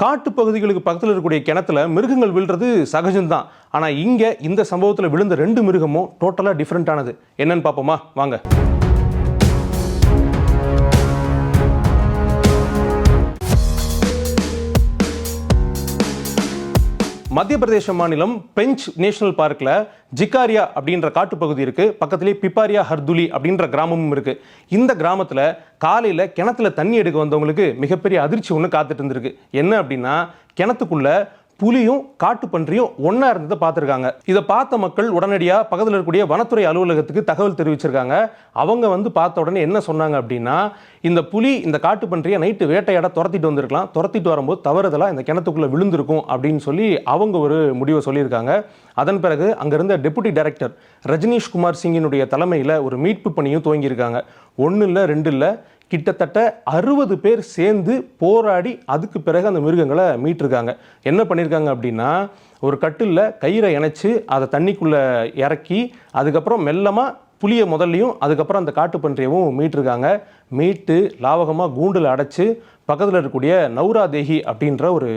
காட்டு பகுதிகளுக்கு பக்கத்தில் இருக்கக்கூடிய கிணத்துல மிருகங்கள் விழுறது சகஜம்தான். ஆனால் இங்கே இந்த சம்பவத்தில் விழுந்த ரெண்டு மிருகமும் டோட்டலாக டிஃப்ரெண்ட்டானது என்னன்னு பார்ப்போமா? வாங்க. மத்திய பிரதேச மாநிலம் பெஞ்ச் நேஷனல் பார்க்கில் ஜிக்காரியா அப்படின்ற காட்டுப்பகுதி இருக்குது பக்கத்துலேயே பிப்பாரியா ஹர்துலி அப்படின்ற கிராமமும் இருக்குது இந்த கிராமத்தில் காலையில் கிணத்துல தண்ணி எடுக்க வந்தவங்களுக்கு மிகப்பெரிய அதிர்ச்சி ஒன்று காத்துட்டு இருந்திருக்கு. என்ன அப்படின்னா கிணத்துக்குள்ளே புலியும் காட்டு பன்றியும் ஒன்றா இருந்ததை பார்த்துருக்காங்க. இதை பார்த்த மக்கள் உடனடியாக பக்கத்தில் இருக்கக்கூடிய வனத்துறை அலுவலகத்துக்கு தகவல் தெரிவிச்சிருக்காங்க. அவங்க வந்து பார்த்த உடனே என்ன சொன்னாங்க அப்படின்னா இந்த புலி இந்த காட்டு பன்றியை நைட்டு வேட்டையாட துரத்திட்டு வந்திருக்கலாம். துரத்திட்டு வரும்போது தவறுதலாக இந்த கிணத்துக்குள்ளே விழுந்திருக்கும் அப்படின்னு சொல்லி அவங்க ஒரு முடிவை சொல்லியிருக்காங்க. அதன் பிறகு அங்கிருந்த டெபுட்டி டைரக்டர் ரஜினீஷ் குமார் சிங்கினுடைய தலைமையில் ஒரு மீட்பு பணியும் துவங்கியிருக்காங்க. ஒன்று இல்லை ரெண்டு இல்லை கிட்டத்தட்ட அறுபது பேர் சேர்ந்து போராடி அதுக்கு பிறகு அந்த மிருகங்களை மீட்டிருக்காங்க. என்ன பண்ணியிருக்காங்க அப்படின்னா ஒரு கட்டிலில் கயிறை இணைச்சி அதை தண்ணிக்குள்ளே இறக்கி அதுக்கப்புறம் மெல்லமாக புளியை முதல்லையும் அதுக்கப்புறம் அந்த காட்டு பன்றியவும் மீட்டிருக்காங்க. மீட்டு லாவகமாக கூண்டில் அடைச்சி பக்கத்தில் இருக்கக்கூடிய நௌரா தேஹி அப்படின்ற ஒரு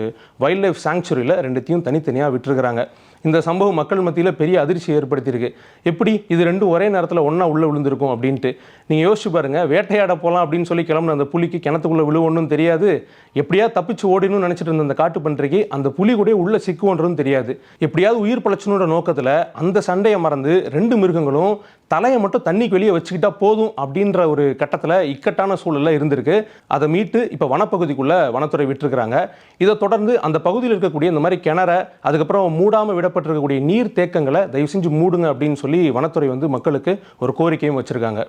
வைல்ட் லைஃப் சாங்சுரியில் ரெண்டுத்தையும் தனித்தனியாக விட்டுருக்குறாங்க. இந்த சம்பவம் மக்கள் மத்தியில் பெரிய அதிர்ச்சி ஏற்படுத்தியிருக்கு. எப்படி இது ரெண்டும் ஒரே நேரத்தில் ஒன்றா உள்ளே விழுந்திருக்கும் அப்படின்ட்டு நீங்கள் யோசிச்சு பாருங்கள் வேட்டையாட போகலாம் அப்படின்னு சொல்லி கிளம்புன அந்த புலிக்கு கிணத்துக்குள்ளே விழுவணும் தெரியாது. எப்படியா தப்பிச்சு ஓடினும்னு நினச்சிட்டு இருந்த அந்த காட்டு பன்றைக்கு அந்த புலி கூட உள்ளே சிக்குவோன்றதும் தெரியாது. எப்படியாவது உயிர் பழச்சணுன்ற நோக்கத்தில் அந்த சண்டையை மறந்து ரெண்டு மிருகங்களும் தலையை மட்டும் தண்ணிக்கு வெளியே வச்சுக்கிட்டா போதும் அப்படின்ற ஒரு கட்டத்தில் இக்கட்டான சூழலில் இருந்திருக்கு. அதை மீட்டு இப்போ வனப்பகுதிக்குள்ளே வனத்துறை விட்டுருக்குறாங்க. இதை தொடர்ந்து அந்த பகுதியில் இருக்கக்கூடிய இந்த மாதிரி கிணற அதுக்கப்புறம் மூடாமல் விடப்பட்டிருக்கக்கூடிய நீர் தேக்கங்களை தயவு செஞ்சு மூடுங்க அப்படின்னு சொல்லி வனத்துறை வந்து மக்களுக்கு ஒரு கோரிக்கையும் வச்சுருக்காங்க.